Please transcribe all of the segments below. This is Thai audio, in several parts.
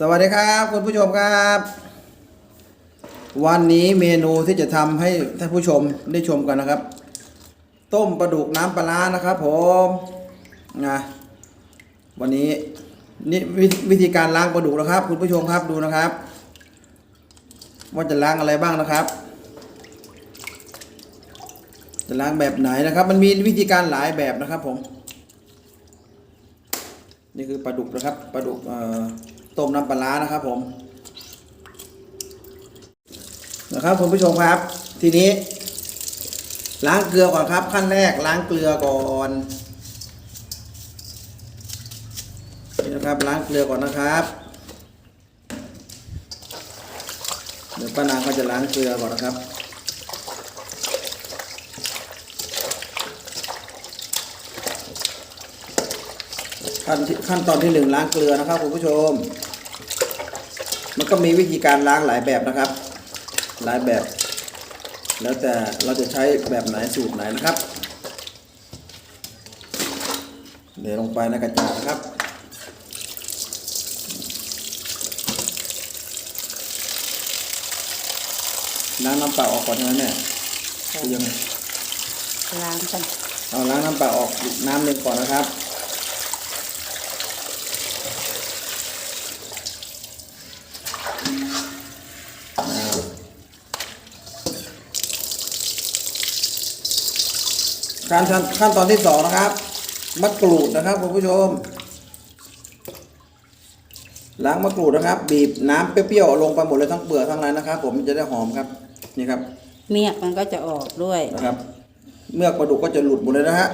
สวัสดีครับคุณผู้ชมครับ วันนี้เมนูที่จะทำให้ท่านผู้ชมได้ชมกันนะครับ ต้มปลาดุกน้ำปลาร้านะครับ ผมนะวันนี้นี่วิธีการล้างปลาดุกนะครับ คุณผู้ชมครับดูนะครับ ว่าจะล้างอะไรบ้างนะครับ จะล้างแบบไหนนะครับ มันมีวิธีการหลายแบบนะครับผม นี่คือปลาดุกนะครับปลาดุกเอ่อ ต้มน้ำปลาร้านะครับผม นะครับคุณผู้ชมครับ ทีนี้ ล้างเกลือก่อนครับ ขั้นแรกล้างเกลือก่อนนี่นะครับล้างเกลือก่อนนะครับเดี๋ยวป้านางก็จะล้างเกลือก่อนนะครับขั้นขั้นตอนที่หนึ่งล้างเกลือนะครับคุณผู้ชม มันก็มีวิธีการล้างหลายแบบนะครับ หลายแบบ แล้วแต่เราจะใช้แบบไหนสูตรไหนนะครับ เดี๋ยวลงไปในกระจาดนะครับล้างน้ำเปล่าออกก่อนใช่ไหมแม่คือยังไงล้างกันเอาล้างน้ำเปล่าออกอีกน้ำหนึ่งก่อนนะครับ ขั้นตอนขั้นตอนที่สองนะครับมะกรูดนะครับคุณผู้ชมล้างมะกรูดนะครับ บีบน้ำเปรี้ยวๆลงไปหมดเลยทั้งเปลือกทั้งอะไรนะครับ ผมมันจะได้หอมครับนี่ครับ เมียกมันก็จะออกด้วยนะครับ เมื่อกปลาดุกก็จะหลุดหมดเลยนะฮะ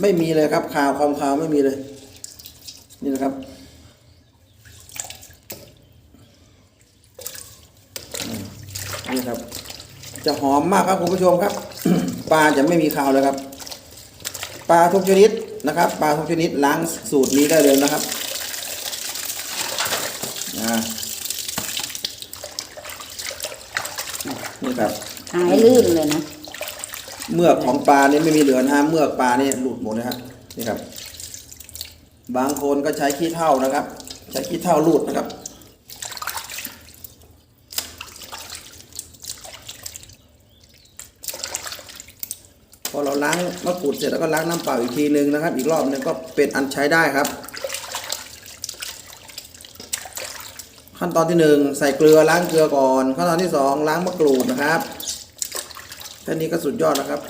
ไม่มีเลยครับคาวความคาวไม่มีเลย นี่นะครับอืมนี่ครับ จะหอมมากครับคุณผู้ชมครับปลาจะไม่มีคาวเลยครับ ปลาทุกชนิดนะครับ ปลาทุกชนิดล้างสูตรนี้ได้เลยนะครับอ่านี่ครับหายลื่นเลยนะเมือกของปลานี่ไม่มีเหลือนะฮะเมือกปลานี่หลุดหมดนะฮะนี่ครับ บางคนก็ใช้ขี้เท่านะครับ ใช้ขี้เท่ารูดนะครับ อเราล้างมะกรูดเสร็จแล้วก็ล้างน้ำเปล่าอีกทีนึงนะครับ อีกรอบนึงก็เป็นอันใช้ได้ครับ ขั้นตอนที่หนึ่งใส่เกลือล้างเกลือก่อน ขั้นตอนที่สองล้างมะกรูดนะครับแค่นี้ก็สุดยอดแล้วครับ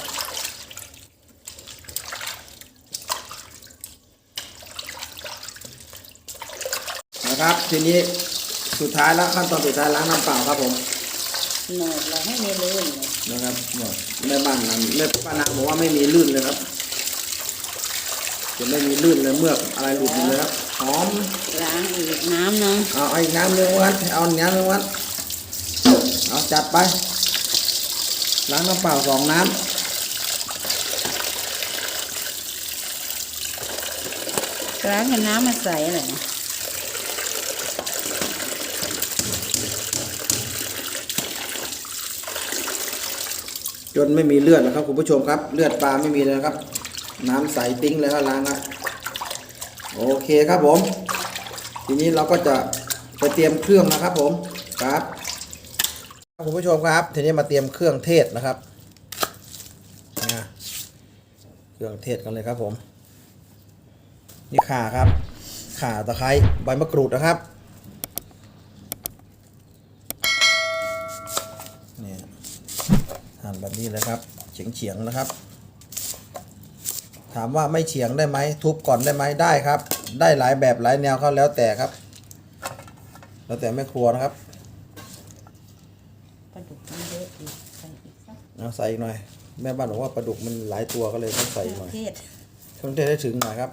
นะครับทีนี้สุดท้ายแล้วขั้นตอนสุดท้ายล้างน้ำเปล่าครับผมหนดเราให้ไม่ลื่นเลย นะครับเนี่ยแม่บ้านนั้นแม่ป้านางบอกว่าไม่มีลื่นเลยครับจะไม่มีลื่นเลยเมือกอะไรหลุดหมดเลยครับหอมล้างอีกน้ำหนึงเอาเอาอีกน้ำหนึ่งวัดเอาอีกน้ำหนึ่งวัดเอาจัดไปล้างน้ำเปล่าสองน้ล้างกับน้ำมาใส่อะไรนะ จนไม่มีเลือดนะครับคุณผู้ชมครับ เลือดปลาไม่มีเลยครับ น้ำใสติ้งเลยก็ล้างละโอเคครับผม ทีนี้เราก็จะไปเตรียมเครื่องนะครับผมครับคุณผู้ชมครับ ทีนี้มาเตรียมเครื่องเทศนะครับนะเครื่องเทศกันเลยครับผม นี่ข่าครับข่าตะไคร้ใบมะกรูดนะครับนี่หั่น แบบนี้เลยครับ เฉียงเฉียงๆนะครับ ถามว่าไม่เฉียงได้ไหมทุบก่อนได้ไหมได้ครับ ได้หลายแบบหลายแนวเขาแล้วแต่ครับ แล้วแต่แม่ครัวนะครับปลาดุกมันเยอะอีกใส่อีกสักเอาใส่อีกหน่อย แม่บ้านบอกว่าปลาดุกมันหลายตัวก็เลยต้องใส่อีกหน่อยเทศเครื่องเทศให้ถึงหน่อยครับ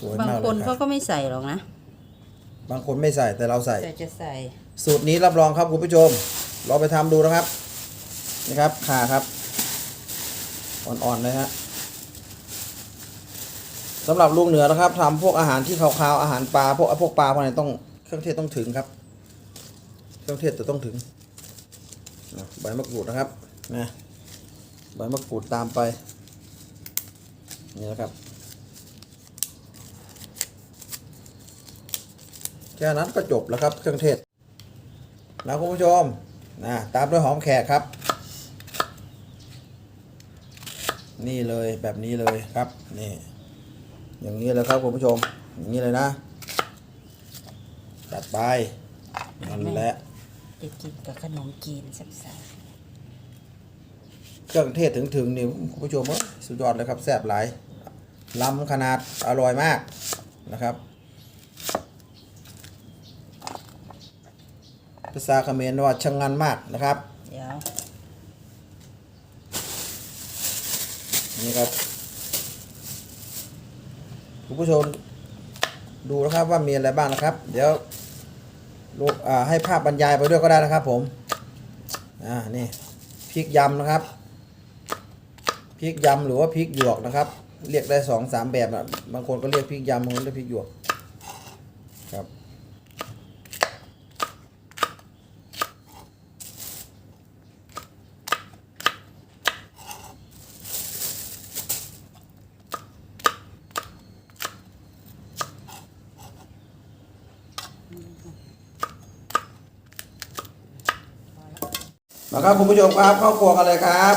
สวยบางมากคนเลยคเขารับก็ไม่ใส่หรอกนะ บางคนไม่ใส่แต่เราใส่ แต่จะใส่ สูตรนี้รับรองครับคุณผู้ชมลองไปทำดูนะครับนี่ครับข่าครับ อ่อนๆเลยฮะสำหรับลุงเหนือนะครับทำพวกอาหารที่คาวๆอาหารปลาพวกพวกปลาพวกนี้ต้องเครื่องเทศต้องถึงครับ เครื่องเทศจะต้องถึงอะใบมะกรูดนะครับนะใบมะกรูดตามไปนี่นะครับ แค่นั้นก็จบแล้วครับเครื่องเทศนะคุณผู้ชมนะตามด้วยหอมแขกครับ นี่เลยแบบนี้เลยครับนี่อย่างนี้เลยครับคุณผู้ชมอย่างนี้เลยนะจัดไปนั่นแหละจะกินกับขนมจีนแซ่บเครื่องเทศถึงถึงๆนี่คุณผู้ชมเอ้ยสุดยอดเลยครับแซ่บหลายล้ำขนาดอร่อยมากนะครับ ภาษาเขมรว่าชะงงันมากนะครับๆเดี๋ยว นี่ครับ คุณผู้ชมดูนะครับว่ามีอะไรบ้างนะครับ เดี๋ยวลูกอ่าให้ภาพบรรยายไปด้วยก็ได้นะครับ ผม อ่า นี่พริกยำนะครับพริกยำหรือว่าพริกหยวกนะครับ เรียกได้สองสามแบบนะบางคนก็เรียกพริกยำบางคนเรียกพริกหยวกครับ มาครับคุณผู้ชมครับเข้าครัวกันเลยครับ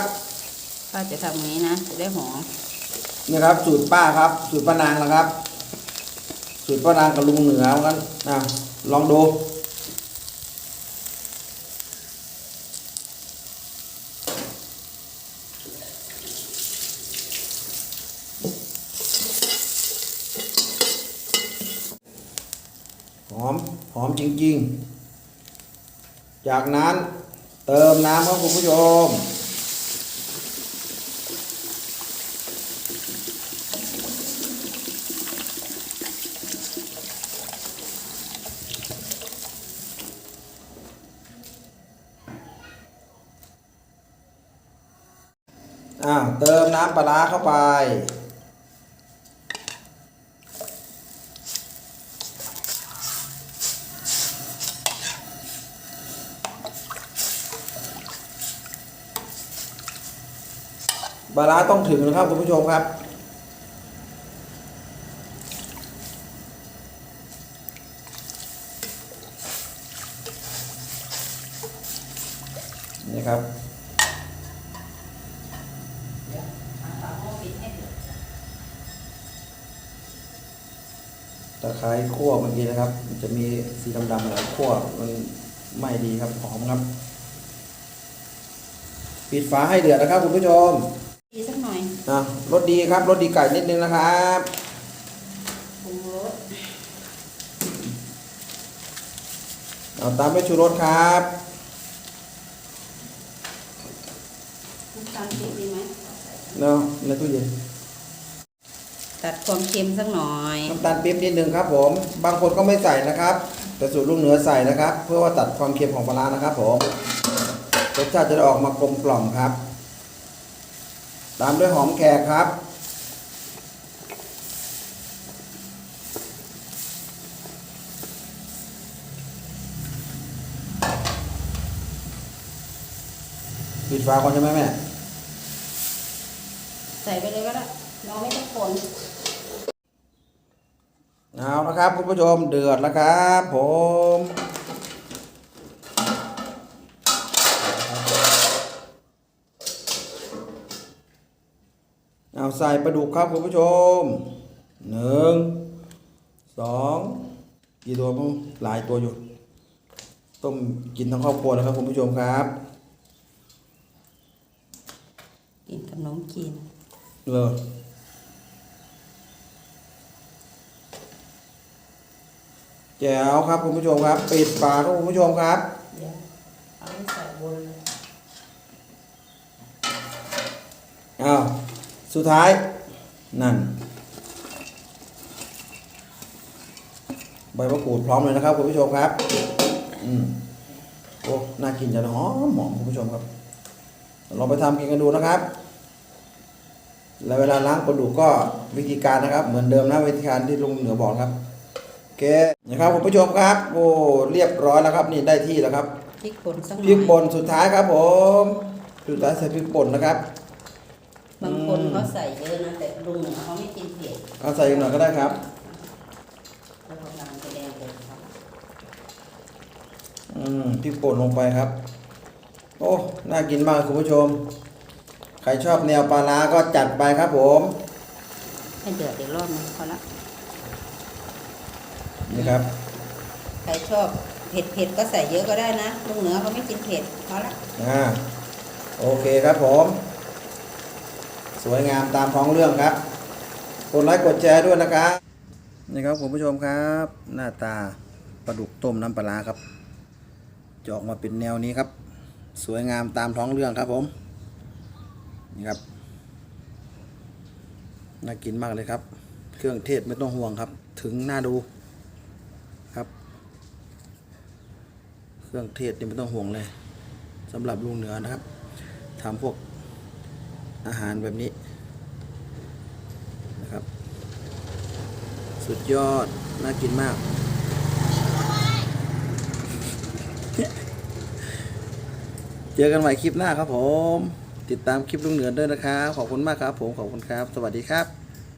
ป้าจะทำอย่างนี้นะจะได้หอมนี่ครับ สูตรป้าครับ สูตรป้านางนะครับ สูตรป้านางกับลุงเหนือกันนะลองดูหอม หอมจริง ๆ จากนั้น เติมน้ำครับคุณผู้ชมอ่าเติมน้ำปลาเข้าไป ปลาร้าต้องถึงนะครับคุณผู้ชมครับ นี่ครับตะไคร้คั่วเมื่อกี้นะครับ มันจะมีสีดำๆหลายคั่วมันไม่ดีครับหอมครับ ปิดฝาให้เดือดนะครับคุณผู้ชม น่อยนะรสดีครับรสดีไก่นิดนึงนะครับปรุงรสเอาตามด้วยชูรสครับน้ำตาลปี๊บดีไหมเนาะในตู้เย็นตัดความเค็มสักหน่อยน้ำตาลปี๊บนิดนึงครับ ผม บางคนก็ไม่ใส่นะครับ แต่สูตรลูกเหนือใส่นะครับ เพื่อว่าตัดความเค็มของปลาร้านะครับ ผมรสชาติจะได้ออกมากลมกล่อมครับ ตามด้วยหอมแขกครับ ปิดฝาก่อนใช่ไหมแม่ ใส่ไปเลยก็ได้เราไม่ต้องคนเอานะครับ คุณผู้ชมเดือดแล้วครับผม เอาใส่ปลาดุกครับคุณผู้ชมหนึ่งสองกี่ตัวมั้งหลายตัวอยู่ต้มกินทั้งครอบครัวแล้วครับคุณผู้ชมครับ กินกับขนมจีนเลยแจ๋วครับคุณผู้ชมครับ ปิดฝาครับคุณผู้ชมครับเดี๋ยวเอาไปใส่บนเลยอ้าว สุดท้าย นั่น ใบมะกรูดพร้อมเลยนะครับคุณผู้ชมครับ อืมโอ้น่ากินจังหอมหอมคุณผู้ชมครับลองไปทำกินกันดูนะครับ แล้วเวลาล้างปลาดุกก็วิธีการนะครับ เหมือนเดิมนะวิธีการที่ลุงเหนือบอกครับโอเคนะครับคุณผู้ชมครับ โอ้เรียบร้อยแล้วครับ นี่ได้ที่แล้วครับพริกป่นสักหพริน่กอยป่นสุดท้ายครับผมสุดท้ายใส่พริกป่นนะครับ บางคนเขาใส่เยอะนะแต่ลุงเหนือเขาไม่กินเผ็ดเอาใส่อีกหน่อยก็ได้ครับ เขาทำแสดงเลยครับอืมพริกป่นลงไปครับ โอ้ น่ากินมากคุณผู้ชม ใครชอบแนวปลาร้าก็จัดไปครับผม ให้เดือดอีกรอบนึงพอละนี่ครับ ใครชอบเผ็ดเผ็ดๆก็ใส่เยอะก็ได้นะลุงเหนือเขาไม่กินเผ็ดพอละอ่า โอเคครับผม สวยงามตามท้องเรื่องครับกดไลค์กดแชร์ด้วยนะครับนี่ครับคุณผู้ชมครับ หน้าตาปลาดุกต้มน้ำปลาครับจะออกมาเป็นแนวนี้ครับ สวยงามตามท้องเรื่องครับผมนี่ครับน่ากินมากเลยครับ เครื่องเทศไม่ต้องห่วงครับ ถึงหน่าดูครับ เครื่องเทศนี่ไม่ต้องห่วงเลยสำหรับลุงเหนือนะครับทำพวก อาหารแบบนี้นะครับ สุดยอด น่ากินมาก เจอกันใหม่คลิปหน้าครับผม ติดตามคลิปลุงเหนือด้วยนะครับ ขอบคุณมากครับผม ขอบคุณครับ สวัสดีครับ